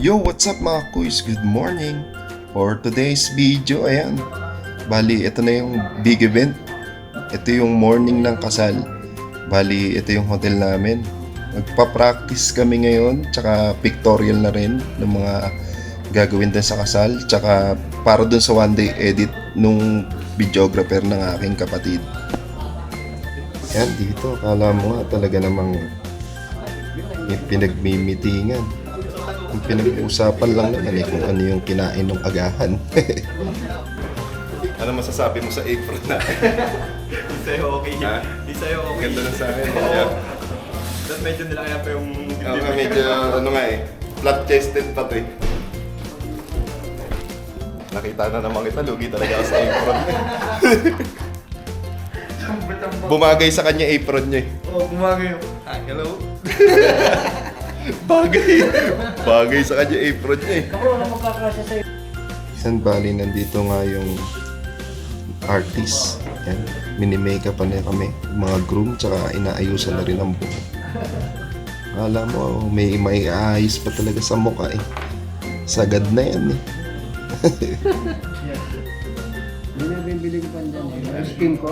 Yo, what's up mga kuys? Good morning! For today's video, ayan. Bali, ito na yung big event. Ito yung morning ng kasal. Bali, ito yung hotel namin. Magpa-practice kami ngayon, tsaka pictorial na rin ng mga gagawin din sa kasal, tsaka para dun sa one day edit nung videographer ng aking kapatid. Yan, dito, kala mo nga talaga namang pinagmimitingan. Ang pinag-uusapan lang naman eh kung ano yung kinain ng agahan. ano masasabi mo sa apron na? Di sa'yo okay. Ha? Di sa'yo okay. Ganda lang sa akin. Oo. Yeah. Tapos medyo nilakaya pa yung Ako nga medyo ano nga eh, flat-chested pa to eh. Nakita na naman kita, lugi talaga ako sa apron. Bumagay sa kanya apron niya eh. Oo, bumagay yung... Hi, hello. Bagay. Bagay sa kanya apron niya eh. Ako na magkakasya sa'yo. San Bali, nandito nga yung artist. Yan. Mini-makeup pa na kami. Mga groom, tsaka inaayusan na rin ang buhok. Alam mo, may may ayos pa talaga sa mukha eh. Sagad na yan eh. Hindi na bibili ko pa dyan eh. Skin ko.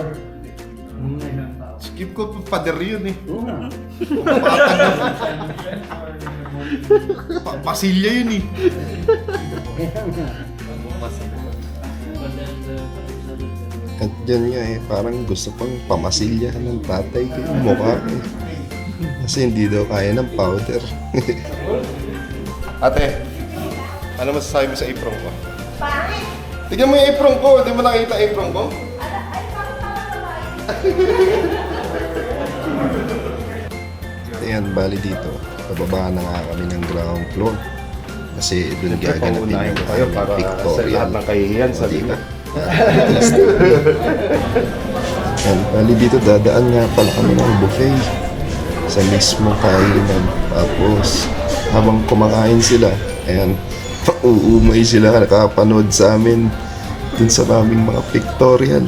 Skip ko pa pader yun eh. Oo nga. Pa- pasilya yun eh. At yun nga eh, parang gusto pang pamasilyahan ng tatay ko yung mukha eh. Kasi hindi daw kaya ng powder. Ate, ano masasabi mo sa apron ko? Pangit! Tignan mo yung apron ko, hindi mo nakita apron ko? Ayan, bali dito. Pababa na nga kami ng ground floor. Kasi doon gaganapin yung kayo para sa lahat ng kahihiyan sa Diba? Yan, bali dito dadaan nga pala kami ng buffet sa mismo kainan. Tapos, habang kumakain sila, ayan, uuumay sila, nakapanood sa amin dun sa aming mga pictorial.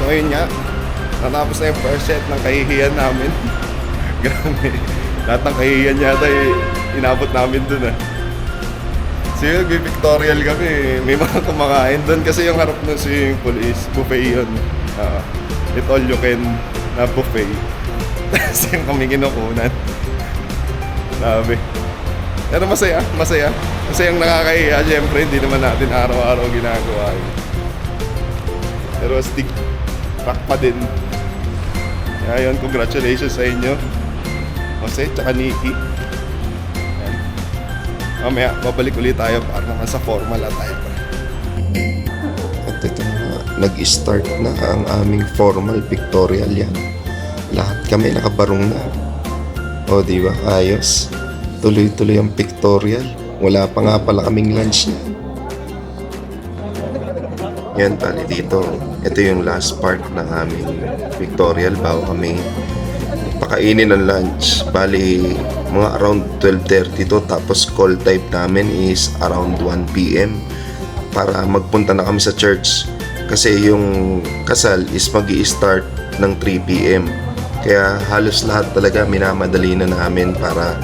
So ayun nga, natapos na yung first set ng kahihiyan namin. Grabe. Lahat ng kahihiyan yata eh, inabot namin dun ah. So yun, may pictorial kami. May mga kumakain doon kasi yung harap ng swimming pool is buffet yun. Uh, it all you can na buffet. Tapos yung kami kinukunan. Grabe. Pero masaya, masaya. Kasi yung nakakahiya, syempre, hindi naman natin araw-araw ginagawa yun. Pero stick rock pa din. Kaya yun, congratulations sa inyo. Jose, tsaka Nikki. Yan. Mamaya, babalik ulit tayo para naman sa formal attire. At ito na, nag-start na ang aming formal pictorial yan. Lahat kami nakabarong na. O, di ba? Ayos. Tuloy-tuloy ang pictorial. Wala pa nga pala kaming lunch na. Yan, bali dito. Ito yung last part ng aming pictorial bago kami pakainin ng lunch. Bali, mga around 12.30 to. Tapos call type namin is around 1 p.m. Para magpunta na kami sa church. Kasi yung kasal is mag start ng 3 p.m. Kaya halos lahat talaga minamadali na namin para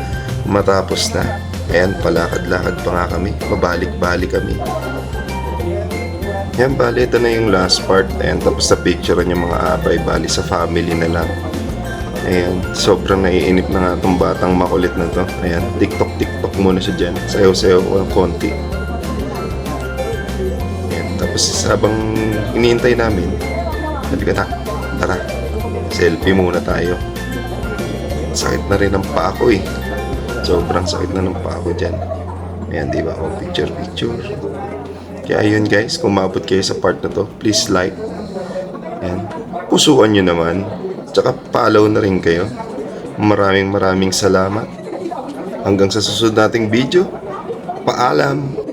matapos na. Ayan, palakad-lakad pa nga kami. Pabalik-balik kami. Yan, bali, ito na yung last part. Ayan, tapos sa picture yung mga abay, bali sa family na lang. Ayan, sobrang naiinip na nga itong batang makulit na to. Ayan, tiktok-tiktok muna siya dyan. Sayaw-sayaw ng konti. Ayan, tapos habang iniintay namin, ko, "Tak, tara, selfie muna tayo. Sakit na rin ang paa ko eh. Sobrang sakit na ng paa ko dyan. Ayan, di ba? O, picture-picture. Kaya yun guys, kung maabot kayo sa part na to, please like. And pusuan nyo naman. Tsaka follow na rin kayo. Maraming maraming salamat. Hanggang sa susunod nating video. Paalam.